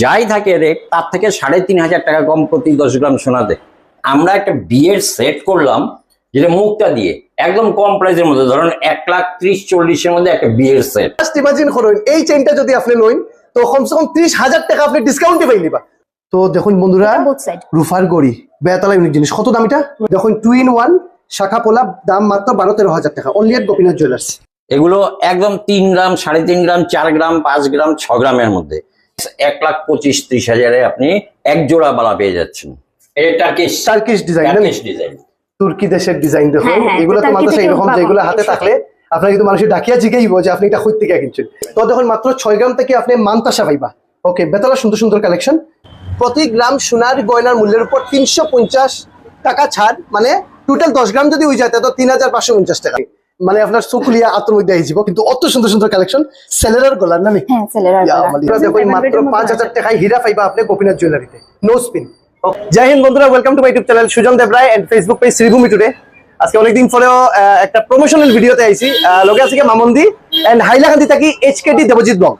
যাই থাকে রেট তার থেকে সাড়ে তিন হাজার টাকা কম প্রতি দশ গ্রাম সোনা সোনাতে আমরা একটা বিয়ের সেট করলাম যেটা মুক্তা দিয়ে একদম কম প্রাইসের মধ্যে। ধরুন এক লাখ ত্রিশ চল্লিশের মধ্যে একটা বিয়ের সেট জাস্ট ইমাজিন করুন এই চেনটা যদি আপনি লইন তো কমসে কম ত্রিশ হাজার টাকা আপনি ডিসকাউন্টে পাই নিবা। তো দেখুন বন্ধুরা রুফার গড়ি বেতালা ইউনিক জিনিস। কত দাম এটা? দেখুন টু ইন ওয়ান শাখা পোলা দাম মাত্র বারো তেরো হাজার টাকা। অনলি এট গোপীনাথ জুয়েলার্স এগুলো একদম তিন গ্রাম সাড়ে তিন গ্রাম চার গ্রাম পাঁচ গ্রাম ছ গ্রামের মধ্যে। এক লাখ পঁচিশ ত্রিশ হাজারে আপনি এক জোড়া বালা পেয়ে যাচ্ছেন। এটা টার্কিশ ডিজাইন ডিজাইন তুর্কি দেশের ডিজাইন দেখুন। হ্যাঁ, হ্যাঁ, এগুলো তো থেকে এরকম যেগুলো হাতে থাকলে আপনার কিন্তু মানুষের ডাকিয়া জিগাইব যে আপনি এটা থেকে কিনছেন। তো দেখুন মাত্র ছয় গ্রাম থেকে আপনি মানতাসা পাইবা। ওকে বেতলা সুন্দর সুন্দর কালেকশন প্রতি গ্রাম সোনার গয়নার মূল্যের উপর তিনশো পঞ্চাশ টাকা ছাড় মানে টোটাল দশ গ্রাম যদি হয়ে যায় তো তিন হাজার পাঁচশো পঞ্চাশ টাকা। মানে আপনার চকুলিয়া আত্মর মধ্যে যাব কিন্তু অত সুন্দর সুন্দর কালেকশন সেলেরার গলার নামি। হ্যাঁ সেলেরার মাত্র হাজার টাকায় হীরা পাইবা আপনি গোপীনাথ জুয়েলারিতে নো স্পিন জয় হিন্দ বন্ধুরা welcome to my YouTube channel Sujan Debroy and Facebook page Sribhumi today আজকে অনেকদিন পরেও একটা প্রমোশনাল ভিডিওতে আইছি। লগে আছে কি মামন্দি এন্ড হাইলাকান্দি থাকি এইচকেডি দেবজিৎ ব্লগ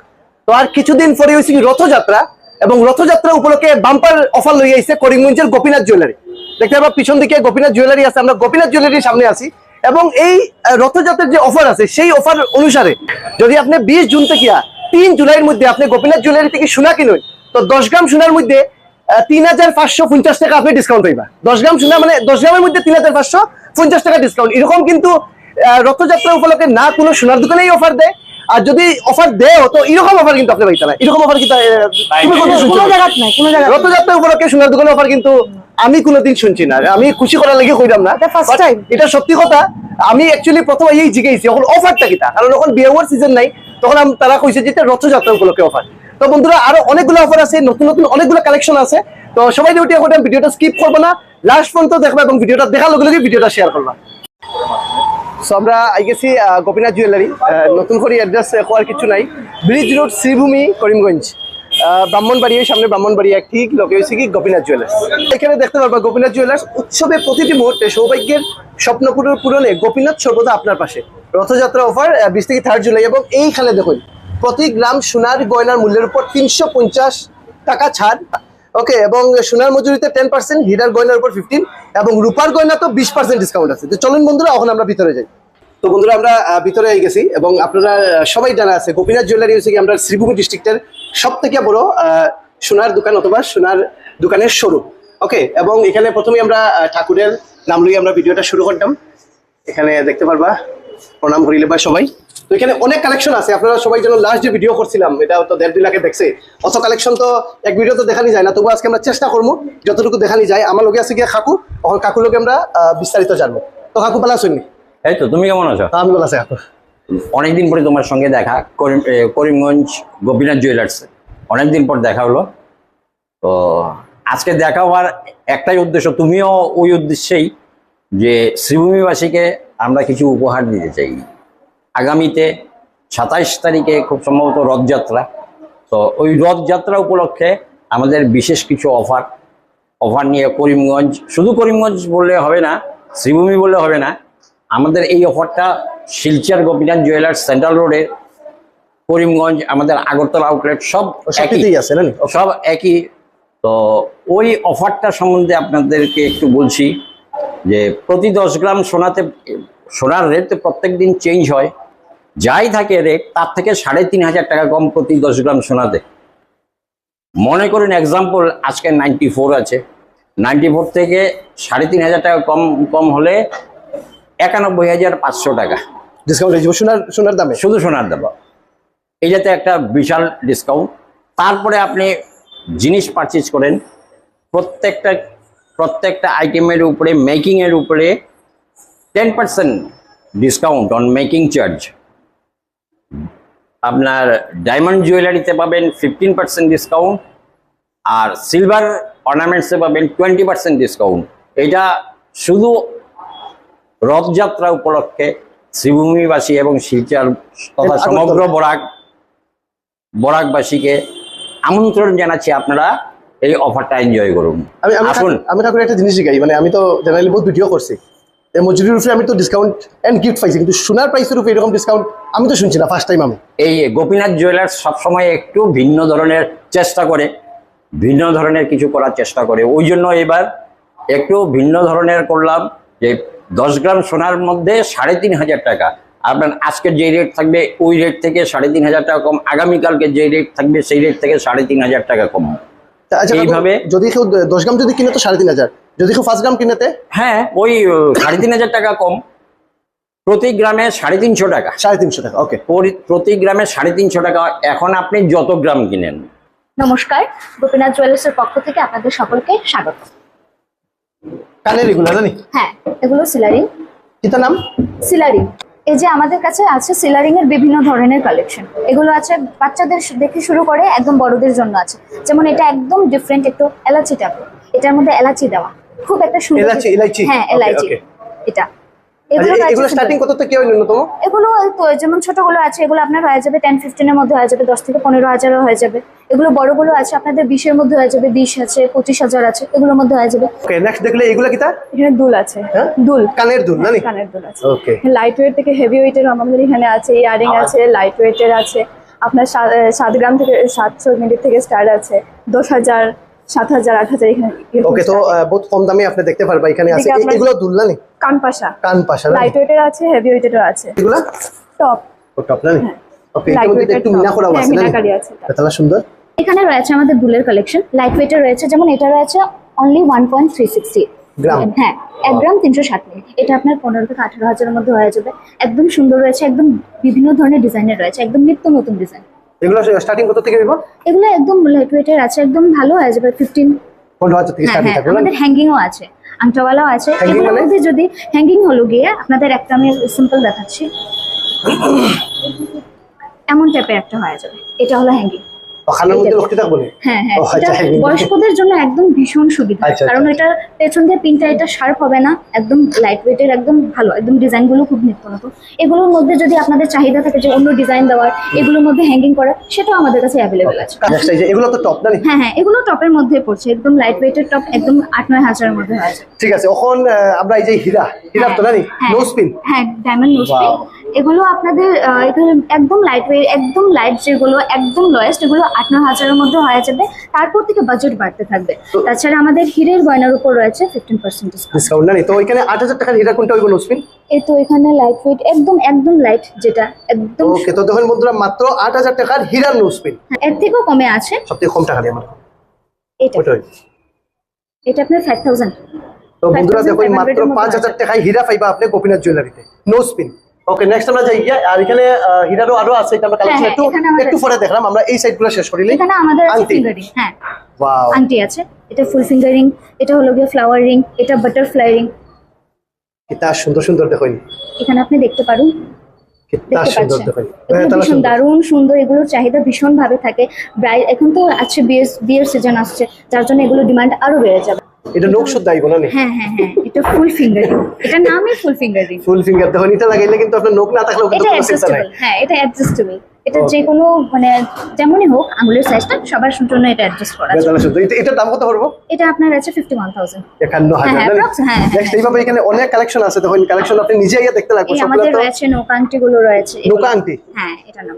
তো আর কিছুদিন পরে হয়েছে কি রথযাত্রা এবং রথযাত্রা উপলক্ষে বাম্পার অফার লই আইছে করিমগঞ্জের গোপীনাথ জুয়েলারি দেখতে পাবা পিছন দিকে গোপীনাথ জুয়েলারি আছে আমরা গোপীনাথ জুয়েলারির সামনে আছি। এবং এই রথযাত্রার যে অফার আছে, সেই অফার অনুসারে যদি আপনি বিশ জুন থেকে তিন জুলাইয়ের মধ্যে আপনি গোপীনাথ জুয়েলারি থেকে সোনা কিনুন, তো দশ গ্রাম সোনার মধ্যে তিন হাজার পাঁচশো পঞ্চাশ টাকা আপনি ডিসকাউন্ট পাইবা। দশ গ্রাম সোনা মানে দশ গ্রামের মধ্যে তিন হাজার পাঁচশো পঞ্চাশ টাকা ডিসকাউন্ট এরকম কিন্তু রথযাত্রা উপলক্ষে না কোনো সোনার দোকানেই অফার দেয় আর যদি অফার দেয় তো এরকম অফার কিন্তু আপনি পাইতে না এরকম অফার কিন্তু নাই রথযাত্রা উপলক্ষে সোনার দোকানে অফার কিন্তু আমি কোনোদিন শুনছি না। আমি খুশি করার লাগে কইলাম না। এটা সত্যি কথা আমি অ্যাকচুয়ালি প্রথম এই জিজ্ঞেসি এখন অফারটা কিটা কারণ এখন বিয়ে হওয়ার সিজন নাই তখন তারা কইছে যে রথযাত্রা উপলক্ষে অফার তো বন্ধুরা আরও অনেকগুলো অফার আছে নতুন নতুন অনেকগুলো কালেকশন আছে। তো সবাই ডিউটি এখন ভিডিওটা স্কিপ করব না লাস্ট পর্যন্ত দেখবা এবং ভিডিওটা দেখার লগে লগে ভিডিওটা শেয়ার করবা। সো আমরা আই গেছি গোপীনাথ জুয়েলারি নতুন করে অ্যাড্রেস হওয়ার কিছু নাই। Bridge road Sribhumi Karimganj. আহ, ব্রাহ্মণবাড়িয়ার সামনে ব্রাহ্মণবাড়িয়া ঠিক লোকে হয়েছে কি গোপীনাথ জুয়েলার্স এখানে দেখতে পারবা গোপীনাথ জুয়েলার্স উৎসবে প্রতিটি মুহূর্তে সৌভাগ্যের স্বপ্ন পূরণ পূরণে গোপীনাথ সর্বদা আপনার পাশে। রথযাত্রা অফার বিশ থেকে থার্ড জুলাই এবং এইখানে দেখুন প্রতি গ্রাম সোনার গয়নার মূল্যের উপর তিনশো পঞ্চাশ টাকা ছাড়। ওকে এবং সোনার মজুরিতে টেন পার্সেন্ট হীরার গয়নার উপর ফিফটিন এবং রূপার গয়না তো বিশ পার্সেন্ট ডিসকাউন্ট আছে। তো চলুন বন্ধুরা, এখন আমরা ভিতরে যাই। তো বন্ধুরা, আমরা ভিতরে গেছি, এবং আপনারা সবাই জানা আছে, গোপীনাথ জুয়েলারি হচ্ছে কি, আমরা শ্রীভূমি ডিস্ট্রিক্টের সব থেকে বড় সোনার দোকান অথবা সোনার দোকানের শোরুম ওকে এবং এখানে প্রথমে আমরা ঠাকুরের নাম লই আমরা ভিডিওটা শুরু করতাম। এখানে দেখতে পারবা প্রণাম করিলে বা সবাই। তো এখানে অনেক কালেকশন আছে আপনারা সবাই যেন লাস্ট যে ভিডিও করছিলাম এটা তো দেড় দুই লাখে দেখছে। অত কালেকশন তো এক ভিডিও তো দেখানি যায় না তবু আজকে আমরা চেষ্টা করব যতটুকু দেখানি যায়। আমার লোকে আছে গিয়ে কাকু তখন কাকুর লোকে আমরা বিস্তারিত জানব। তো কাকু পালা শুনি এই তো তুমি কেমন আছো? আমি বলা আছে কাকু। অনেকদিন পরে তোমার সঙ্গে দেখা করিম করিমগঞ্জ গোপীনাথ জুয়েলার্স অনেকদিন পর দেখা হলো। তো আজকে দেখা হওয়ার একটাই উদ্দেশ্য তুমিও ওই উদ্দেশ্যেই যে শ্রীভূমিবাসীকে আমরা কিছু উপহার দিতে চাই। আগামীতে সাতাইশ তারিখে খুব সম্ভবত রথযাত্রা। তো ওই রথযাত্রা উপলক্ষে আমাদের বিশেষ কিছু অফার অফার নিয়ে করিমগঞ্জ শুধু করিমগঞ্জ বললে হবে না শ্রীভূমি বললে হবে না আমাদের এই অফারটা শিলচর গোপীনাথ জুয়েলার্স সেন্ট্রাল রোডে করিমগঞ্জ আমাদের আগরতলা আউটলেট সব একই। আছে সব একই। তো ওই অফারটা সম্বন্ধে আপনাদেরকে একটু বলছি। যে প্রতি দশ গ্রাম সোনাতে সোনার রেট তো প্রত্যেক দিন চেঞ্জ হয়। যাই থাকে রেট তার থেকে সাড়ে তিন হাজার টাকা কম প্রতি দশ গ্রাম সোনাতে। মনে করুন এক্সাম্পল আজকে নাইনটি ফোর আছে। নাইনটি ফোর থেকে সাড়ে তিন হাজার টাকা কম কম হলে একানব্বই হাজার পাঁচশো টাকা। ডিসকাউন্ট হয়ে সোনার সোনার দামে? শুধু সোনার দাম। এই যাতে একটা বিশাল ডিসকাউন্ট তারপরে আপনি জিনিস পারচেজ করেন প্রত্যেকটা প্রত্যেকটা আইটেমের উপরে মেকিংয়ের উপরে ten percent discount on making charge আপনার ডায়মন্ড জুয়েলারিতে পাবেন ফিফটিন পার্সেন্ট ডিসকাউন্ট আর সিলভার অর্নামেন্টসে পাবেন টোয়েন্টি পার্সেন্ট ডিসকাউন্ট এটা শুধু রথযাত্রা উপলক্ষে শ্রীভূমিবাসী এবং শিলচর তথা। সমগ্র বরাক বরাকবাসীকে আমন্ত্রণ জানাচ্ছি আপনারা। এই অফারটা এনজয় করুন। আমি আসুন। আমি কাকুর একটা জিনিস শিখাই মানে আমি তো জেনারেলি বহুত ভিডিও করছি। এই মজুরির উপরে আমি তো ডিসকাউন্ট এন্ড গিফট পাইছি কিন্তু সোনার প্রাইসের উপরে এরকম ডিসকাউন্ট আমি তো শুনছি না ফার্স্ট টাইম আমি। এই গোপীনাথ জুয়েলার্স সবসময় একটু ভিন্ন ধরনের চেষ্টা করে ভিন্ন ধরনের কিছু করার চেষ্টা করে। ওই জন্য এবার একটু ভিন্ন ধরনের করলাম যে দশ গ্রাম সোনার মধ্যে সাড়ে তিন হাজার টাকা। আপনার আজকের যে রেট থাকবে ওই রেট থেকে সাড়ে তিন হাজার টাকা কম আগামীকালকে যে রেট থাকবে সেই রেট থেকে সাড়ে তিন হাজার টাকা কম। এইভাবে- যদি কেউ দশ গ্রাম যদি কিনে তো সাড়ে তিন হাজার। যদি কেউ পাঁচ গ্রাম কিনেতে? হ্যাঁ ওই সাড়ে তিন হাজার টাকা কম। প্রতি গ্রামে সাড়ে তিনশো টাকা। সাড়ে তিনশো টাকা ওকে প্রতি গ্রামে সাড়ে তিনশো টাকা। এখন আপনি যত গ্রাম কিনেন। নমস্কার গোপীনাথ জুয়েলার্সের পক্ষ থেকে আপনাদের সকলকে স্বাগত। কানের এগুলো জানি? হ্যাঁ এগুলো সিলারিং কিতার নাম? সিলারিং এই যে আমাদের কাছে আছে সিলারিং এর বিভিন্ন ধরনের কালেকশন এগুলো আছে বাচ্চাদের দেখে শুরু করে একদম বড়দের জন্য আছে। যেমন এটা একদম ডিফারেন্ট একটু এলাচি টাইপ এটার মধ্যে এলাচি দেওয়া। খুব একটা সুন্দর এলাচি, এলাচি? হ্যাঁ এলাচি। এটা। এগুলো। স্টার্টিং কত থেকে ন্যূনতম? এগুলো যেমন ছোটগুলো আছে এগুলো আপনার হয়ে যাবে টেন ফিফটিনের মধ্যে হয়ে যাবে দশ থেকে পনেরো হাজারও হয়ে যাবে। এগুলো বড়গুলো আছে আপনাদের বিশের মধ্যে হয়ে যাবে বিশ আছে পঁচিশ হাজার আছে এগুলোর মধ্যে হয়ে যাবে। ওকে নেক্সট দেখলে এগুলো এখানে দুল আছে। হ্যাঁ? দুল। কানের দুল জানি কানের দুল আছে। ওকে লাইট ওয়েট থেকে হেভি ওয়েটের আমাদের এখানে আছে ইয়ারিং আছে লাইট ওয়েটের আছে। আপনার সাত গ্রাম থেকে সাতশো মিনিট থেকে স্টার্ট আছে। দশ হাজার সাত হাজার আট হাজার এখানে ওকে তো বহুত কম দামে আপনি দেখতে পারবা এখানে আছে। এগুলো কানপাশা। কান লাইট ওয়েটের আছে হেভি ওয়েটেরও আছে। এগুলো? টপ ও টপ জানি ওকে এর মধ্যে একটু মিনা করা হ্যাঁ আছে জানি মিনাকারি আছে এটা। তাহলে সুন্দর? এখানে রয়েছে আমাদের দুলের কালেকশন লাইট ওয়েটের রয়েছে যেমন এটা রয়েছে only one point three sixty gram. হ্যাঁ এক গ্রাম তিনশো ষাট মিলি। এটা আপনার পনেরো থেকে আঠারো হাজারের মধ্যে হয়ে যাবে। একদম সুন্দর রয়েছে একদম বিভিন্ন ধরনের ডিজাইনের রয়েছে একদম নিত্য নতুন ডিজাইন। এগুলো স্টার্টিং কত থেকে দিব এগুলো একদম লাইট ওয়েটের আছে একদম ভালো হয়ে যাবে ফিফটিন পনেরো হাজার থেকে হ্যাঁ স্টার্টিং থাকে থাকবে হ্যাঙ্গিং আমাদের হ্যাঙ্গিংও আছে আংটাওয়ালাও আছে। এগুলো এগুলোর মানে? মধ্যে যদি হ্যাঙ্গিং হলো গিয়ে আপনাদের একটা আমি সিম্পল দেখাচ্ছি। এমন টাইপের একটা হয়ে যাবে এটা হলো হ্যাঙ্গিং ওখানের মধ্যে রক্তি থাকব হ্যাঁ হ্যাঁ এটা আচ্ছা, বয়স্কদের জন্য একদম ভীষণ সুবিধা। আচ্ছা, কারণ আচ্ছা। এটা পেছন দিয়ে পিনটা এটা শার্প হবে না একদম লাইট ওয়েটের একদম ভালো একদম ডিজাইনগুলো খুব নিত্য নতুন। এগুলোর মধ্যে যদি আপনাদের চাহিদা থাকে যে অন্য ডিজাইন দেওয়ার এগুলোর মধ্যে হ্যাঙ্গিং করা সেটাও আমাদের কাছে অ্যাভেলেবেল আছে। এগুলো তো টপ হ্যাঁ হ্যাঁ এগুলো টপের মধ্যে পড়ছে একদম লাইট ওয়েটের টপ একদম আট নয় হাজারের মধ্যে ঠিক আছে এখন আমরা এই যে হীরা হীরা তো জানি নো? স্পিন হ্যাঁ ডায়মন্ড নোজ Wow. এগুলো আপনাদের এগুলো একদম লাইট ওয়েট একদম লাইট যেগুলো একদম লয়েস্ট এগুলো আট ন হাজারের মধ্যে হয়ে যাবে। তারপর থেকে বাজেট বাড়তে থাকবে। তাছাড়া আমাদের হিরের গয়নার উপর রয়েছে ফিফটিন পার্সেন্ট ডিসকাউন্ট তো ওইখানে আট হাজার টাকার হীরা কোনটা হইব নো স্পিন এই তো এখানে লাইট ওয়েট একদম একদম লাইট যেটা একদম ওকে তো দেখুন বন্ধুরা মাত্র আট হাজার টাকার হীরার নো স্পিন হ্যাঁ, এর থেকেও কমে আছে। সব থেকে কম টাকা দিয়ে আমার এটা এটা আপনার ফাইভ থাউজেন্ড তো বন্ধুরা দেখুন মাত্র পাঁচ হাজার টাকায় হীরা পাইবা আপনি গোপীনাথ জুয়েলারিতে নো স্পিন ওকে নেক্সট আমরা যাই আর এখানে হীরারও আরও আছে এটা আমরা কালেকশন হ্যাঁ, একটু একটু পরে দেখলাম আমরা এই সাইডগুলো শেষ এখানে আমাদের আছে ফিঙ্গারিং হ্যাঁ। ওয়াও আংটি আছে এটা ফুল ফিঙ্গারিং এটা হলো গিয়ে ফ্লাওয়ার রিং এটা বাটারফ্লাই রিং কিতা সুন্দর সুন্দর দেখুন। এখানে আপনি দেখতে পারুন। হ্যাঁ, ভীষণ। দারুণ সুন্দর এগুলোর চাহিদা ভীষণ ভাবে থাকে এখন তো আছে বিয়ের বিয়ের সিজন আসছে যার জন্য এগুলো ডিমান্ড আরও বেড়ে যাবে। এটা নোক শুদ্ধ আইব না হ্যাঁ হ্যাঁ হ্যাঁ এটা ফুল ফিঙ্গারিং এটা নামই ফুল ফিঙ্গারিং ফুল ফিঙ্গার দেখুন এটা লাগাইলে কিন্তু আপনার নোক না থাকলেও কিন্তু কোনো চিন্তা নাই। হ্যাঁ এটা অ্যাডজাস্টেবল এটা যে কোনো মানে যেমনই হোক আঙুলের সাইজটা সবার জন্য এটা অ্যাডজাস্ট করা হ্যাঁ, যায়। তাহলে শুদ্ধ এটা- দাম কত পড়ব? এটা আপনার আছে ফিফটি ওয়ান থাউজেন্ড একান্ন হাজার হ্যাঁ, হ্যাঁ, হ্যাঁ, নেক্সট হ্যাঁ। এইভাবে এখানে অনেক কালেকশন আছে। দেখুন কালেকশন আপনি নিজে গিয়ে দেখতে লাগবে। আমাদের তো রয়েছে নৌকা আংটি গুলো রয়েছে। এগুলো- নৌকা আংটি? হ্যাঁ এটা নাম।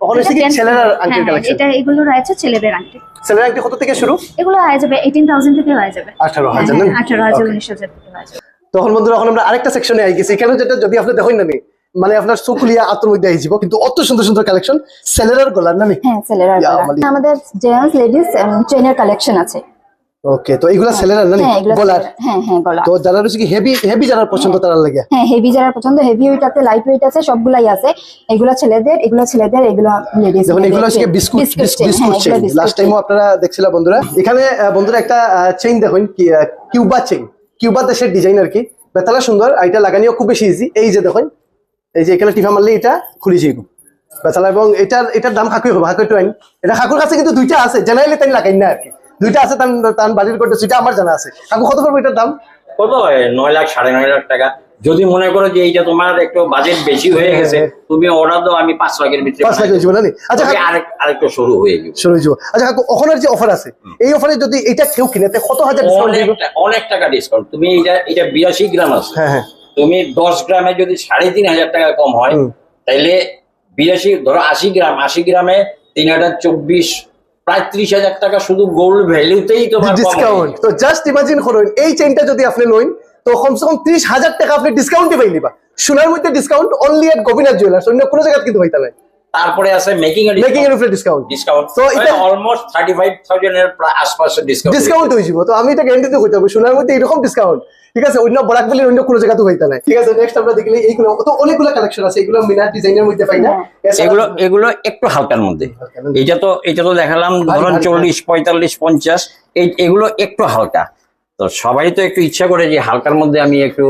ওখানে কি ছেলেরা আংটির হ্যাঁ, এটা এগুলো রয়েছে ছেলেদের আংটি ছেলের আংটি কত থেকে শুরু? এগুলো হয়ে যাবে থেকে হয়ে যাবে। না থেকে যাবে। তখন বন্ধুরা এখন আমরা আরেকটা সেকশনে আই গেছি। এখানে যেটা যদি আপনি দেখেন না মানে আপনার চকুলিয়া মধ্যে কিন্তু অত সুন্দর সুন্দর কালেকশন সেলেরার গলার হ্যাঁ আমাদের জেন্টস লেডিস চেনের কালেকশন আছে। ওকে তো এইগুলা সেলেরার না নি? হ্যাঁ গলার? হ্যাঁ হ্যাঁ গলা। তো যারা হচ্ছে কি হেভি হেভি যারা পছন্দ তারা লাগে? হ্যাঁ হেভি যারা পছন্দ হেভি ওয়েট আছে লাইট ওয়েট আছে সবগুলাই আছে। এগুলো ছেলেদের এগুলো ছেলেদের এগুলো লেডিস যেমন এগুলো হচ্ছে বিস্কুট বিস্কুট লাস্ট টাইমও আপনারা দেখছিলেন বন্ধুরা। এখানে বন্ধুরা একটা চেইন দেখুন কি কিউবা চেইন কিউবা দেশের ডিজাইন আর কি। বেতালা সুন্দর এটা লাগানিও খুব বেশি ইজি এই যে দেখুন এই যে এখানে টিফা মারলে এটা খুলে যাইব। বেতালা এবং এটার এটার দাম কাকুই হবে কাকুই টুয়াইন এটা খাকুর কাছে কিন্তু দুইটা আছে জেনারেলি তাই লাগাই না আর কি। দুইটা আছে তার বাড়ির করতে সেটা আমার জানা আছে। কাকু কত পড়বে এটার দাম? কত? হয়? নয় লাখ সাড়ে নয় লাখ টাকা। যদি মনে করো যে এইটা তোমার একটু বাজেট বেশি হয়ে গেছে তুমি অর্ডার দাও আমি পাঁচ লাখের ভিতরে পাঁচ লাখ হয়ে যাবে না নি? আচ্ছা আরেকটু শুরু হয়ে যাবে শুরু হয়ে যাব আচ্ছা কাকু ওখানের যে অফার আছে এই অফারে যদি এটা কেউ কিনে কত হাজার ডিসকাউন্ট অনেক টাকা ডিসকাউন্ট তুমি এটা এটা বিরাশি গ্রাম আছে। হ্যাঁ হ্যাঁ। তুমি দশ গ্রামে যদি সাড়ে তিন হাজার টাকা কম হয়। তাইলে বিরাশি ধরো আশি গ্রাম। আশি গ্রামে তিন হাজার চব্বিশ প্রায় ত্রিশ হাজার টাকা শুধু গোল্ড ভ্যালুতেই তোমার ডিসকাউন্ট তো জাস্ট ইমাজিন করুন এই যদি আপনি লইন তো কমসে কম ত্রিশ হাজার টাকা আপনি সোনার মধ্যে discount only at Gopinath jewellers অন্য কোনো জায়গায় কিন্তু হইতে নাই। তারপরে আছে মেকিং এর মেকিং এর উপরে ডিসকাউন্ট ডিসকাউন্ট তো এটা- অলমোস্ট থার্টি ফাইভ থাউজেন্ড এর প্রায় আশপাশে ডিসকাউন্ট ডিসকাউন্ট হয়ে যাব তো আমি এটা গ্যারান্টি দিয়ে কইতে হবে। সোনার মধ্যে এরকম ডিসকাউন্ট ঠিক আছে? অন্য বরাক বলে অন্য কোনো জায়গাতে হইতা নাই। ঠিক আছে? নেক্সট আমরা দেখলে এইগুলো তো অনেকগুলো কালেকশন আছে। এগুলো মিনার ডিজাইনের মধ্যে পাই না। এগুলো এগুলো একটু হালকার মধ্যে। এটা তো এটা তো দেখালাম ধরুন ভারী, চল্লিশ পঁয়তাল্লিশ পঞ্চাশ। এই এগুলো একটু হালকা। তো সবাই তো একটু ইচ্ছা করে যে হালকার মধ্যে আমি একটু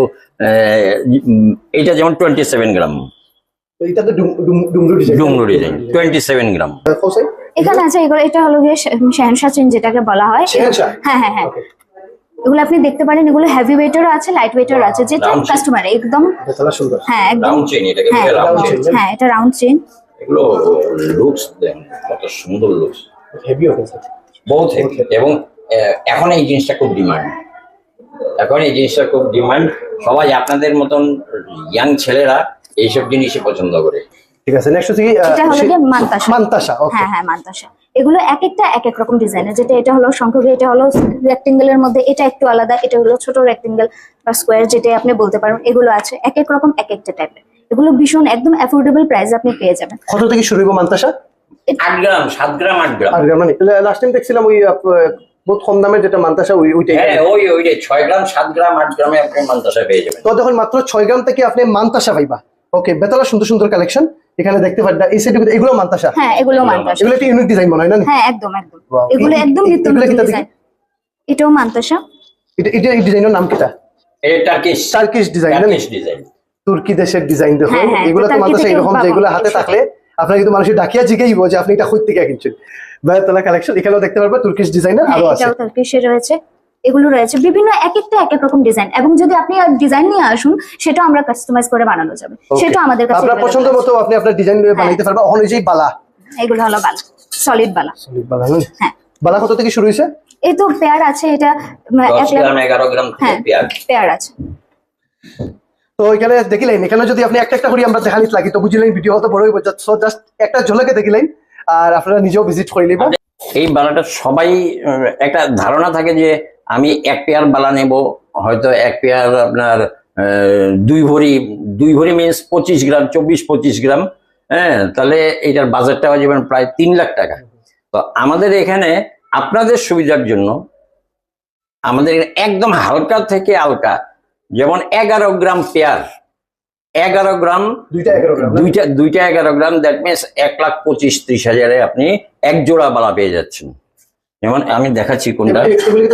এটা যেমন টোয়েন্টি সেভেন গ্রাম। ডুমরু ডিজাইন। ডুমরু ডিজাইন গ্রাম এখানে আছে এগুলো এটা হলো গিয়ে চেন যেটাকে বলা হয়। হ্যাঁ হ্যাঁ হ্যাঁ। এগুলো আপনি দেখতে পারেন এগুলো হেভি ওয়েটেরও আছে লাইট ওয়েটেরও আছে যেটা কাস্টমার একদম হ্যাঁ একদম রাউন্ড চেইন এটাকে হ্যাঁ রাউন্ড round চেইন হ্যাঁ এটা রাউন্ড চেন এগুলো লুকস দেন কত সুন্দর লুকস হেভি হবে বহুত হেভি এবং এখন এই জিনিসটা খুব ডিমান্ড এখন এই জিনিসটা খুব ডিমান্ড সবাই আপনাদের মতন ইয়াং ছেলেরা এইসব জিনিসই পছন্দ করে। ঠিক আছে নেক্সট হচ্ছে কি এটা হলো গিয়ে মান্তাসা। মান্তাসা ওকে হ্যাঁ হ্যাঁ মান্তাসা। এগুলো এক একটা এক এক রকম ডিজাইনের যেটা এটা হলো সংখ্যক এটা হলো রেক্টেঙ্গেলের মধ্যে এটা একটু আলাদা এটা হলো ছোট রেক্টেঙ্গেল বা স্কোয়ার যেটা আপনি বলতে পারেন এগুলো আছে এক এক রকম এক একটা টাইপের এগুলো ভীষণ একদম অ্যাফোর্ডেবল প্রাইস আপনি পেয়ে যাবেন। কত থেকে শুরু হইব মান্তাসা? আট গ্রাম সাত গ্রাম আট গ্রাম। আর মানে লাস্ট টাইম দেখছিলাম ওই বহুত কম দামের যেটা মান্তাসা ওই ওইটাই। হ্যাঁ ওই ওই রে ছয় গ্রাম সাত গ্রাম আট গ্রামে আপনি মান্তাসা পেয়ে যাবেন। তো দেখুন মাত্র ছয় গ্রাম থেকে আপনি মান্তাসা পাইবা। ওকে বেতলা সুন্দর সুন্দর কালেকশন এখানে দেখতে পারেন এই সাইডে এগুলো মান্তাসা? হ্যাঁ এগুলো মান্তাসা। এগুলো একটা ইউনিক ডিজাইন মনে হয় না হ্যাঁ একদম একদম। এগুলো একদম নিত্য নতুন ডিজাইন এটাও মান্তাসা। এটা এটা এই ডিজাইনের নাম কিটা? এটা টার্কিশ টার্কিশ ডিজাইন না টার্কিশ ডিজাইন তুর্কি দেশের ডিজাইন দেখো। হ্যাঁ, হ্যাঁ, এগুলো তো মান্তাসা এরকম উদ্ভাবন যেগুলো হাতে থাকলে আপনার কিন্তু মানুষের ডাকিয়া জিগাইব যে আপনি এটা কই থেকে কিনছেন। বেতালা কালেকশন এখানেও দেখতে পারবে তুর্কিশ ডিজাইনের হ্যাঁ আরও আছে। এটাও তার্কিশের রয়েছে। এগুলো রয়েছে। বিভিন্ন এক একটা এক এক রকম ডিজাইন এবং যদি আপনি ডিজাইন নিয়ে আসুন সেটা আমরা কাস্টমাইজ করে বানানো যাবে. সেটা আমাদের কাছে আপনার পছন্দ মতো আপনি আপনার ডিজাইন নিয়ে বানাইতে পারবেন। ওখানে যেই বালা। এগুলো হলো বালা। সলিড বালা। Solid বালা হ্যাঁ? বালা কত থেকে শুরু হয়েছে? এই তো পেয়ার আছে এটা উম, দশ এক গ্রাম এগারো গ্রাম হ্যাঁ পেঁয়াজ পেয়ার আছে। তো এখানে দেখিলেন এখানে যদি আপনি একটা একটা করে আমরা দেখানিত লাগি তো বুঝলেন ভিডিও হয়তো বড়। হইব সো জাস্ট একটা ঝলকে দেখিলেন আর আপনারা নিজেও ভিজিট করে নেবেন। এই বালাটা সবাই একটা ধারণা থাকে যে আমি এক পেয়ার বালা নেব হয়তো এক পেয়ার আপনার দুই ভরি দুই ভরি মিনস পঁচিশ গ্রাম চব্বিশ পঁচিশ গ্রাম হ্যাঁ তাহলে এটার বাজারটা হয়ে যাবেন প্রায় তিন লাখ টাকা। তো আমাদের এখানে আপনাদের সুবিধার জন্য আমাদের একদম হালকা থেকে হালকা যেমন এগারো গ্রাম পেয়ার এগারো গ্রাম দুইটা এগারো গ্রাম দুইটা দুইটা এগারো গ্রাম দ্যাট মিনস এক লাখ পঁচিশ ত্রিশ হাজারে আপনি এক জোড়া বালা পেয়ে যাচ্ছেন। যেমন আমি দেখাচ্ছি কোনটা।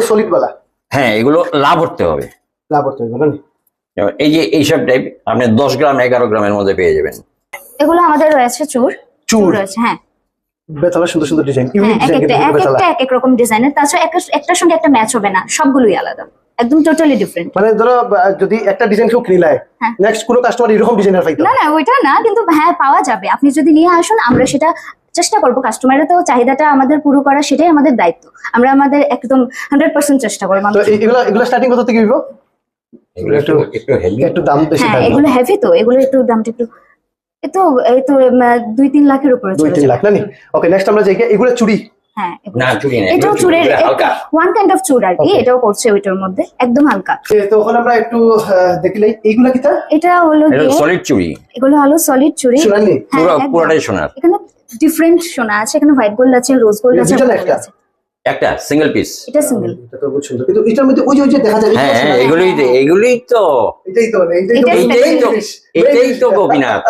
সলিড বালা। হ্যাঁ এগুলো লাভ করতে হবে। লাভ করতে হবে এই যে এইসব টাইপ আপনি দশ গ্রাম এগারো গ্রামের মধ্যে পেয়ে যাবেন। এগুলো আমাদের রয়েছে চুর। চুর? রয়েছে হ্যাঁ। বেতালা সুন্দর সুন্দর ডিজাইন হ্যাঁ ইউনিক এক ডিজাইন একটা এক একটা এক এক রকম ডিজাইনের তাছাড়া একটার সঙ্গে একটা ম্যাচ হবে না সবগুলোই আলাদা। একদম টোটালি ডিফারেন্ট মানে ধরো যদি একটা ডিজাইন কেউ কিনলায় হ্যাঁ। নেক্সট কোনো কাস্টমার এরকম ডিজাইনার পাইতো না না ওইটা না কিন্তু হ্যাঁ পাওয়া যাবে। আপনি যদি নিয়ে আসুন আমরা সেটা চেষ্টা করব। কাস্টমারের তো চাহিদাটা আমাদের পুরো করা সেটাই আমাদের দায়িত্ব। আমরা আমাদের একদম হান্ড্রেড পার্সেন্ট চেষ্টা করব। এগুলো এগুলো স্টার্টিং কত থেকে একটু একটু হেভি দাম বেশি হ্যাঁ এগুলো হেভি তো। এগুলো একটু দামটা একটু দুই তিন লাখের উপরে দুই তিন লাখ না ওকে নেক্সট আমরা যাই এগুলো চুড়ি। হ্যাঁ এটাও চুরের ওয়ান কাইন্ড অফ চুর আর কি। এটাও পড়ছে ওইটার মধ্যে। একদম হালকা। আমরা একটু দেখলে এইগুলা এটা হলো সলিড চুরি এগুলো হলো সলিড হ্যাঁ, পুরোটাই সোনার। এখানে ডিফারেন্ট সোনা আছে এখানে হোয়াইট গোল্ড আছে রোজ গোল্ড আছে একটা? সিঙ্গেল পিস এটা সিঙ্গেল এটা তো বহুত সুন্দর। কিন্তু এটার মধ্যে ওই যে ওই যে দেখা যায় হ্যাঁ। এগুলোই তো এগুলোই তো। এটাই তো এটাই তো এটাই তো গোপীনাথ।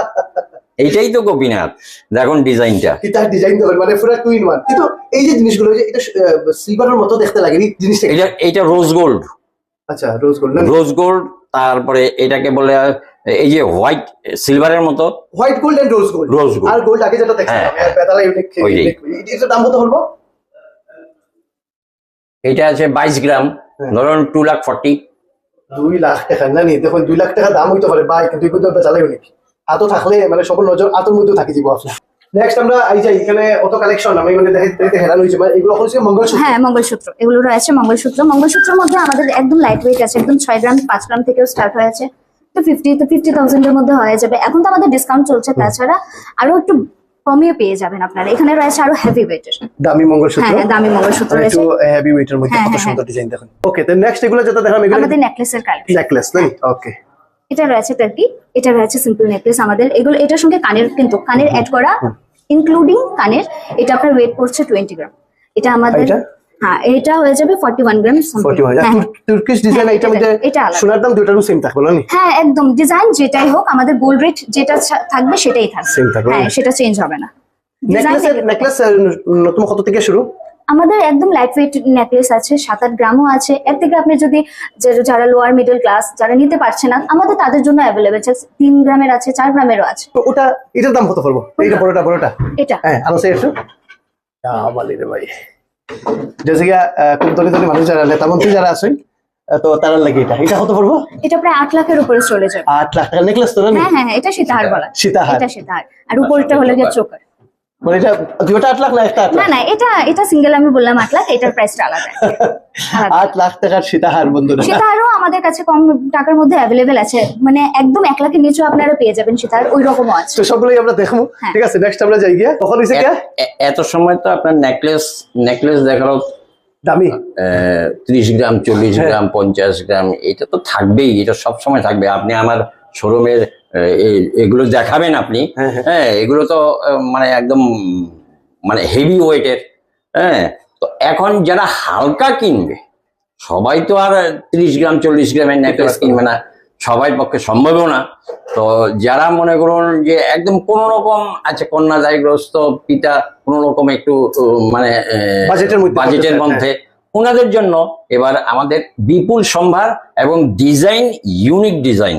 এইটাই তো গোপীনাথ। দেখুন ডিজাইনটা। কি তার ডিজাইন তো মানে পুরো টু ইন ওয়ান কিন্তু এই যে জিনিসগুলো যে এটা সিলভারের মতো দেখতে লাগে জিনিসটা এটা এটা রোজ গোল্ড আচ্ছা রোজ গোল্ড না? রোজ গোল্ড তারপরে এটাকে বলে এই যে হোয়াইট সিলভারের মতো। White gold and rose gold Rose gold। আর গোল্ড আগে যেটা দেখছিলাম হ্যাঁ, হ্যাঁ। পেতালা ইউনিক। এটার দাম কত হলো এটা আছে বাইশ গ্রাম হ্যাঁ। ধরুন টু লাখ ফর্টি দুই লাখ টাকা। না নি দেখুন দুই লাখ টাকা দাম হইতে পারে। বাই কিন্তু এগুলো পেতালা ইউনিক হাতও থাকলে মানে সকল নজর আতর মধ্যে থাকি যাব আপনার নেক্সট আমরা আই যাই এখানে অত কালেকশন আমি মানে দেখে দেখে হেরান হয়েছে মানে এগুলো হচ্ছে মঙ্গলসূত্র? হ্যাঁ মঙ্গলসূত্র এগুলো রয়েছে মঙ্গলসূত্র। মঙ্গলসূত্রের মধ্যে আমাদের একদম লাইট ওয়েট আছে একদম ছয় গ্রাম পাঁচ গ্রাম থেকেও স্টার্ট হয়েছে তো ফিফটি তো ফিফটি থাউজেন্ডের মধ্যে হয়ে যাবে। এখন তো আমাদের ডিসকাউন্ট চলছে তাছাড়া আরও একটু কমিয়ে পেয়ে যাবেন আপনারা। এখানে রয়েছে আরও হেভি ওয়েটের দামি মঙ্গলসূত্র? হ্যাঁ হ্যাঁ দামি মঙ্গলসূত্র রয়েছে। হেভি ওয়েটের মধ্যে হ্যাঁ, কত হ্যাঁ, সুন্দর ডিজাইন দেখুন। ওকে তো নেক্সট এগুলো যেটা দেখালাম এগুলো আমাদের নেকলেসের কালেকশন নেকলেস তাই ওকে এটা রয়েছে টার্কি এটা রয়েছে সিম্পল নেকলেস আমাদের। এগুলো এটার সঙ্গে কানের কিন্তু কানের অ্যাড করা ইনক্লুডিং কানের এটা আপনার ওয়েট পড়ছে টোয়েন্টি গ্রাম এটা আমাদের হ্যাঁ এটা হয়ে যাবে forty one gram forty Turkish design হ্যাঁ। সোনার দাম দুটারও সেম থাকবে না? হ্যাঁ একদম। ডিজাইন যেটাই হোক আমাদের গোল্ড রেট যেটা থাকবে সেটাই থাকবে। হ্যাঁ সেটা চেঞ্জ হবে না। নেকলেস নতুন কত থেকে শুরু? আমাদের একদম লাইট ওয়েট নেকলেস আছে সাত আট গ্রামও আছে। এর থেকে আপনি যদি যারা লোয়ার মিডল ক্লাস যারা নিতে পারছে না আমাদের তাদের জন্য অ্যাভেলেবেল আছে। তিন গ্রামের আছে চার গ্রামেরও আছে। তো ওটা এটার দাম কত পড়ব? এইটা বড়টা বড়টা? এটা। হ্যাঁ আরও সে একটু। ভাই। খুব ধনী ধনী মানুষ যারা যারা আছেন তো তারা লাগে এটা। এটা কত পড়ব? এটা প্রায় আট লাখের উপরে চলে যাবে। আট লাখ টাকা নেকলেস তো না হ্যাঁ হ্যাঁ হ্যাঁ, এটা সীতাহার বলা। সীতাহার। এটা সীতাহার আর উপরটা হলো গিয়ে চোকার। মানে এটা দুটা আট লাখ না একটা না না এটা এটা সিঙ্গেল আমি বললাম আট লাখ এটার প্রাইসটা আলাদা। আট লাখ টাকার সীতাহার বন্ধুরা সীতাহারও আমাদের কাছে কম টাকার মধ্যে অ্যাভেলেবেল আছে। মানে একদম এক লাখের নিচেও আপনারা পেয়ে যাবেন সীতাহার ওই রকমও আছে। তো সবগুলোই আমরা দেখব। হ্যাঁ। ঠিক আছে নেক্সট আমরা যাই গিয়া। এত সময় তো আপনার নেকলেস নেকলেস দেখাল দামি। ত্রিশ গ্রাম চল্লিশ হ্যাঁ। গ্রাম পঞ্চাশ গ্রাম এটা তো থাকবেই এটা সব সময় থাকবে। আপনি আমার শোরুমের এগুলো দেখাবেন আপনি। হ্যাঁ, হ্যাঁ। হ্যাঁ এগুলো তো মানে একদম মানে হেভি ওয়েটের হ্যাঁ তো এখন যারা হালকা কিনবে সবাই তো আর ত্রিশ গ্রাম চল্লিশ গ্রামের নেকলেস কিনবে না। সবাই পক্ষে সম্ভবও না। তো যারা মনে করুন যে একদম কোন রকম আছে কন্যাদায়গ্রস্ত পিতা কোন রকম একটু মানে বাজেটের বাজেটের মধ্যে ওনাদের জন্য এবার আমাদের বিপুল সম্ভার এবং ডিজাইন ইউনিক ডিজাইন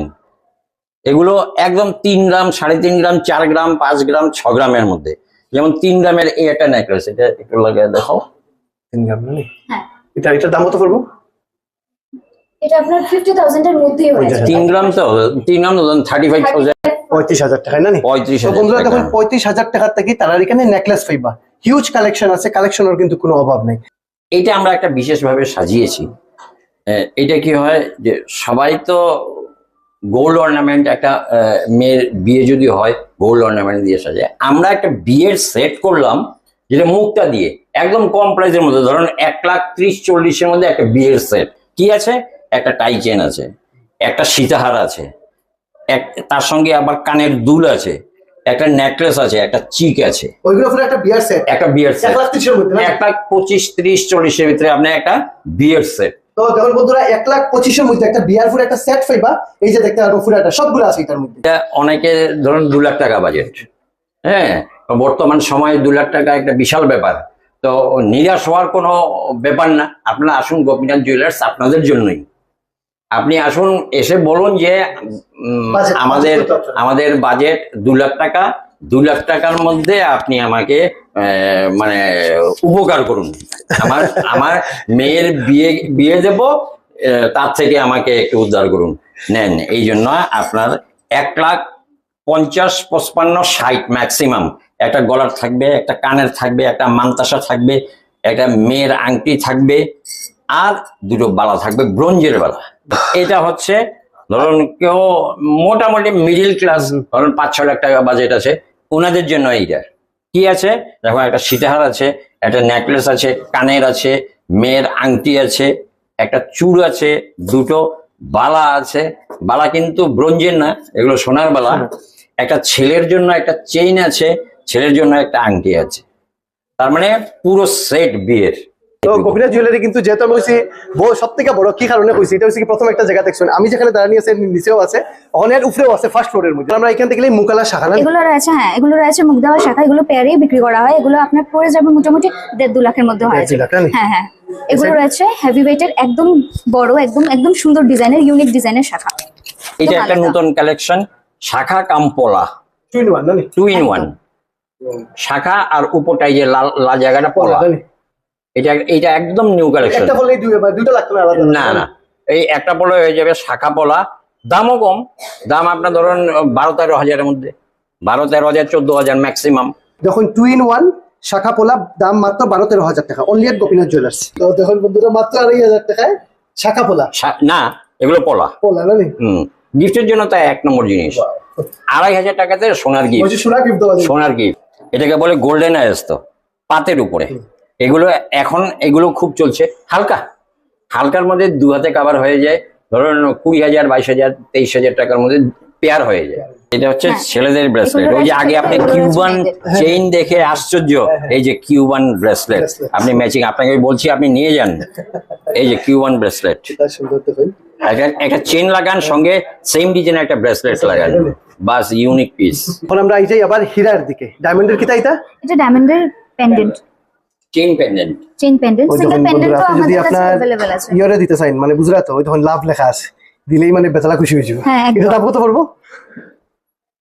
এগুলো একদম তিন গ্রাম সাড়ে তিন গ্রাম চার গ্রাম পাঁচ গ্রাম ছ গ্রামের মধ্যে। যেমন তিন গ্রামের এই একটা নেকলেস এটা একটু লাগিয়ে দেখো তিন গ্রাম না নি? হ্যাঁ। এটা এটার দাম কত পড়ব? এটা আপনার মধ্যেই হয়ে তিন গ্রাম তো তিন গ্রাম থার্টি ফাইভ থাউজেন্ড পঁয়ত্রিশ হাজার টাকায় না নি? পঁয়ত্রিশ তো হাজার বন্ধুরা দেখুন পঁয়ত্রিশ হাজার টাকার থেকে তারা এখানে নেকলেস পাইবা হিউজ কালেকশন আছে কালেকশনের কিন্তু কোনো অভাব নেই। এইটা আমরা একটা বিশেষভাবে সাজিয়েছি। আহ, এটা কি হয় যে সবাই তো গোল্ড অর্নামেন্ট একটা মেয়ের বিয়ে যদি হয় গোল্ড অর্নামেন্ট দিয়ে সাজায়। আমরা একটা বিয়ের সেট করলাম যেটা মুক্তা দিয়ে একদম কম প্রাইসের মধ্যে। ধরুন এক লাখ ত্রিশ চল্লিশের মধ্যে একটা বিয়ের সেট। কি আছে? একটা টাই চেন আছে একটা সীতাহার আছে এক তার সঙ্গে আবার কানের দুল আছে একটা নেকলেস আছে একটা চিক আছে। ওইগুলো পুরো একটা বিয়ার সেট। একটা বিয়ের এক সেট। লাখ? এক পঁচিশ ত্রিশ চল্লিশের ভিতরে আপনি একটা বিয়ের সেট। তো দেখুন বন্ধুরা এক লাখ পঁচিশের মধ্যে একটা বিয়ার ফুল একটা সেট পাইবা এই যে দেখতে পারো ফুরাটা সবগুলো আছে এটার মধ্যে। এটা অনেকে ধরুন দু লাখ টাকা বাজেট হ্যাঁ বর্তমান সময়ে দু লাখ টাকা একটা বিশাল ব্যাপার। তো নিরাশ হওয়ার কোনো ব্যাপার না। আপনারা আসুন গোপীনাথ জুয়েলার্স আপনাদের জন্যই। আপনি আসুন এসে বলুন যে আমাদের আমাদের বাজেট দু লাখ টাকা। দু লাখ টাকার মধ্যে আপনি আমাকে মানে উপকার করুন। আমার আমার মেয়ের বিয়ে বিয়ে দেব তার থেকে আমাকে একটু উদ্ধার করুন। নেন, এই জন্য আপনার এক লাখ পঞ্চাশ, পঁচপান্ন, ষাট ম্যাক্সিমাম একটা গলার থাকবে, একটা কানের থাকবে, একটা মান্তাসা থাকবে, একটা মেয়ের আংটি থাকবে, আর দুটো বালা থাকবে, ব্রোঞ্জের বালা। এটা হচ্ছে, ধরুন কেউ মোটামুটি মিডিল ক্লাস ধরুন পাঁচ ছ লাখ টাকা বাজেট আছে ওনাদের জন্য এইটা। কি আছে? দেখো একটা সীতাহার আছে একটা নেকলেস আছে কানের আছে মেয়ের আংটি আছে একটা চূড় আছে দুটো বালা আছে। বালা কিন্তু ব্রঞ্জের না এগুলো সোনার বালা। একটা ছেলের জন্য একটা চেইন আছে ছেলের জন্য একটা আংটি আছে। তার মানে পুরো সেট বিয়ের। তো গোপীনাথ জুয়েলারি কিন্তু যেহেতু আমি কইছি বড় সব থেকে বড় কি কারণে কইছি? এটা হচ্ছে কি প্রথম একটা জায়গা দেখছেন। আমি যেখানে দাঁড়িয়ে আছি নিচেও আছে ওখানে উপরেও আছে ফার্স্ট ফ্লোরের মধ্যে। আমরা এখান থেকে মুকালা শাখা না এগুলো রয়েছে হ্যাঁ এগুলো রয়েছে মুখ দেওয়া শাখা এগুলো পেয়ারেই বিক্রি করা হয়। এগুলো আপনার পড়ে যাবে মোটামুটি দেড় দু লাখের মধ্যে হয়ে? হ্যাঁ হ্যাঁ। এগুলো রয়েছে হেভি ওয়েটের একদম বড় একদম একদম সুন্দর ডিজাইনের ইউনিক ডিজাইনের শাখা। এটা একটা নতুন কালেকশন শাখা কাম্পলা। Two in one two in one শাখা আর উপরটাই যে লাল লাল জায়গাটা পলা? এটা এটা একদম নিউ কালেকশন একটা লাগতো না না না। এই একটা পলা হয়ে যাবে শাখা পলা। দামও কম। দাম আপনার ধরুন বারো তেরো হাজারের মধ্যে। বারো তেরো হাজার চোদ্দ হাজার ম্যাক্সিমাম দেখুন টু ইন ওয়ান শাখা পোলা দাম মাত্র বারো তেরো হাজার টাকা। অনলি এট গোপীনাথ জুয়েলার্স তো দেখুন বন্ধুরা মাত্র আড়াই হাজার টাকায় শাখা পোলা। না এগুলো পলা। পোলা না হুম। গিফটের জন্য তাই এক নম্বর জিনিস। আড়াই হাজার টাকাতে সোনার গিফট বলছি সোনা গিফট সোনার গিফট এটাকে বলে গোল্ডেন আয়স্ত পাতের উপরে। এগুলো এখন এগুলো খুব চলছে। হালকা হালকার মধ্যে দু হাতে কাবার হয়ে যায়। ধরুন কুড়ি হাজার বাইশ হাজার তেইশ হাজার টাকার মধ্যে পেয়ার হয়ে যায়। এটা হচ্ছে হ্যাঁ। ছেলেদের ব্রেসলেট ওই যে আগে আপনি কিউবান মেয়েদের। চেইন দেখে আশ্চর্য। এই যে কিউবান ব্রেসলেট আপনি ম্যাচিং আপনাকে বলছি আপনি নিয়ে যান। এই যে কিউবান ব্রেসলেট একটা একটা চেন লাগান সঙ্গে সেম ডিজাইন একটা ব্রেসলেট লাগান। বাস ইউনিক পিস এখন আমরা যাই আবার হীরার দিকে। ডায়মন্ডের কিতা এটা এটা ডায়মন্ডের pendant chain pendant chain pendant ওই সিঙ্গেল দেখুন পেন্ডেন্ট বন্ধুরা, তো আপনি যদি আমাদের কাছে আপনার अवेलेबल আছে ইয়রে দিতে চাইন মানে বুঝলা তো ওই তখন লাভ লেখা আছে দিলেই মানে বেতলা খুশি হয়ে যাবে হ্যাঁ, একদম। এটা দাম কত পড়বো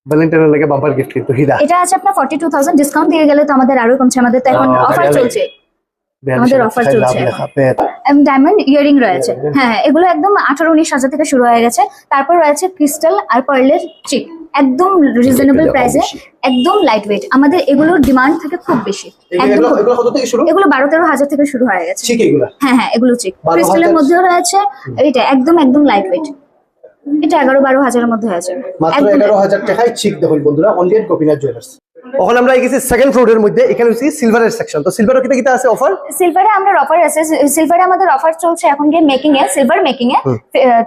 ভ্যালেন্টাইনের লাগে বাম্পার গিফট কিন্তু হীরা এটা আছে আপনার 42000 ডিসকাউন্ট দিয়ে গেলে তো আমাদের আরো কমছে আমাদের তো এখন আহ, অফার তাহলে- চলছে বিয়াল্লিশ আমাদের হাজার offer টাকায় লাভ চলছে লেখা পেয়ে ডায়মন্ড ইয়ারিং রয়েছে হ্যাঁ হ্যাঁ, এগুলো একদম আঠারো উনিশ হাজার থেকে শুরু হয়ে গেছে তারপর রয়েছে ক্রিস্টাল আর পার্লের চিক একদম রিজনেবল প্রাইসে একদম লাইট ওয়েট আমাদের এগুলোর ডিমান্ড থাকে খুব বেশি। একদম এগুলো বারো তেরো হাজার থেকে শুরু হয়ে গেছে। হ্যাঁ হ্যাঁ এগুলো চেক 12,000 ক্রিস্টালের মধ্যেও রয়েছে। এটা একদম একদম লাইট ওয়েট এটা এগারো বারো হাজারের মধ্যে আছে মাত্র এগারো হাজার টাকায় চিক দেখুন বন্ধুরা অনলাইন কপিনার জুয়েলার্স ওখানে আমরা গেছি সেকেন্ড ফ্লোরের মধ্যে এখানে হচ্ছে সিলভারের সেকশন তো সিলভারের কিতা কিতা আছে অফার সিলভারে আমরা অফার আছে সিলভারে আমাদের অফার চলছে এখন গিয়ে মেকিং এ সিলভার মেকিং এ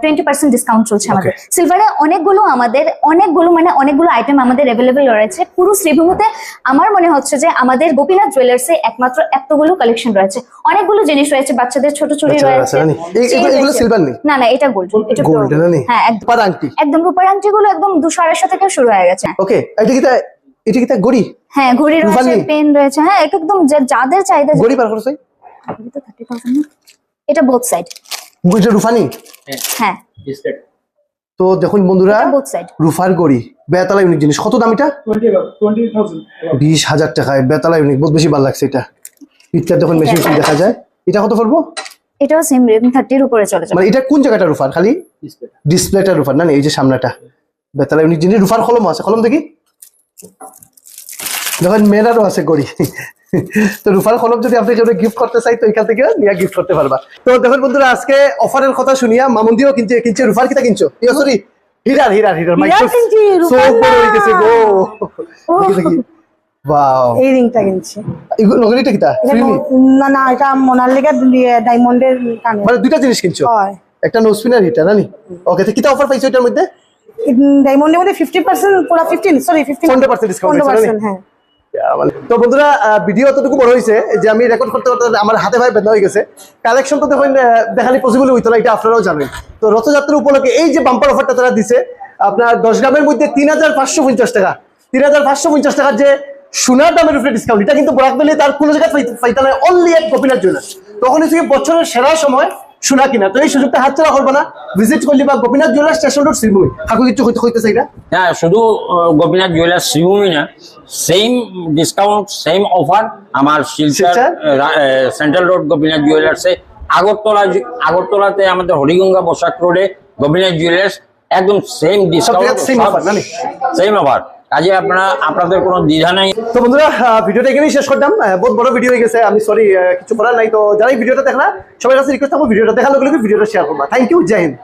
টোয়েন্টি পার্সেন্ট ডিসকাউন্ট চলছে আমাদের। সিলভারে অনেকগুলো আমাদের অনেকগুলো মানে অনেকগুলো আইটেম আমাদের অ্যাভেলেবেল রয়েছে। পুরো শ্রীভূমিতে আমার মনে হচ্ছে যে আমাদের গোপীনাথ জুয়েলার্সে একমাত্র এতগুলো কালেকশন রয়েছে। অনেকগুলো জিনিস রয়েছে বাচ্চাদের ছোট চুড়ি রয়েছে। এগুলো- silver নেই? না না এটা গোল্ড এটা গোল্ড না হ্যাঁ একদম। পার আংটি একদম রূপার আংটিগুলো একদম দুশো আড়াইশো থেকে শুরু হয়ে গেছে। ওকে এটা কিতা এটা কিতা গড়ি হ্যাঁ ঘড়ি রয়েছে পেন রয়েছে। হ্যাঁ এক একদম যাদের চাহিদা পার এটা বোথ সাইড রুফানি হ্যাঁ। তো দেখুন বন্ধুরা রুফার গড়ি বেতালা ইউনিক জিনিস। কত দাম এটা? বিশ হাজার টাকায়। বেতালা ইউনিক বহুত বেশি ভালো লাগছে এটা। পিঠটা যখন মেশিন মেশিন দেখা যায়। এটা কত পড়ব? এটাও সেম থার্টির উপরে চলে যাবে। মানে এটা কোন জায়গাটা রুফার? খালি ডিসপ্লেটা রুফার। না না, এই যে সামনেটা। বেতালা ইউনিক জিনিস। রুফার কলম আছে। কলম দেখি। দেখেন মেয়েরারও আছে গড়ি। তো রুফার কলম যদি আপনি কেউ গিফট করতে চাই তো এখান থেকে নিয়ে গিফট করতে পারবা। তো দেখেন বন্ধুরা আজকে অফারের কথা শুনিয়া মামুন্দিও কিনছে কিনছে রুফার কিটা কিনছো? সরি হিরার হিরার হিরার রূপার সো বড়। হয়ে গেছে গো। ওয়াও এই রিংটা কিনছি। এগুলো ফ্রিমি ন- না এটা মোনালিকা ডায়মন্ডের কানে। মানে দুইটা জিনিস কিনছো? হয়। একটা নোসপিনার হিটা জানি ওকে তো কিটা অফার পাইছো এটার মধ্যে? ডায়মন্ডের মধ্যে ফিফটি পার্সেন্ট পুরো ফিফটিন সরি ফিফটিন 15% discount পনেরো আছে, হ্যাঁ। তো বন্ধুরা ভিডিও অতটুকু বড় হয়েছে যে আমি রেকর্ড করতে করতে আমার হাতে ভাই বেদনা হয়ে গেছে। কালেকশন তো দেখুন দেখালি পসিবল হইতো না এটা আপনারাও জানেন। তো রথযাত্রা উপলক্ষে এই যে বাম্পার অফারটা তারা দিছে আপনার দশ গ্রামের মধ্যে তিন হাজার পাঁচশো পঞ্চাশ টাকা। তিন হাজার পাঁচশো পঞ্চাশ টাকার যে সোনার দামের উপরে ডিসকাউন্ট এটা কিন্তু বরাক তার কোনো জায়গায় পাইতে- পাইতে না অনলি এক গোপীনাথ জন্য তখন হচ্ছে বছরের সেরা সময় সোনা কিনা? তো এই সুযোগটা হাতছাড়া করবে না। ভিজিট করলি বা Gopinath jeweller station road Sribhumi. হাকু কিছু হইতে হইতেছে এটা? হ্যাঁ শুধু গোপীনাথ জুয়েলার্স শ্রীভূমি না সেম ডিসকাউন্ট সেম অফার আমার শিলচর? সেন্ট্রাল রোড গোপীনাথ জুয়েলার্সে আগরতলা আগরতলাতে আমাদের হরিগঙ্গা বসাক রোডে গোপীনাথ জুয়েলার্স একদম সেম ডিসকাউন্ট সেম অফার কাজে আপনারা আপনাদের কোনো দ্বিধা নাই? তো বন্ধুরা ভিডিওটা এখানেই শেষ করলাম আহ, বহুত বড় ভিডিও হয়ে গেছে। আমি সরি কিছু করার নাই। তো যারা ভিডিওটা দেখা সবাই কাছে রিকোয়েস্ট থাকব ভিডিওটা দেখার লোক ভিডিওটা শেয়ার করবা। Thank you Joy Hind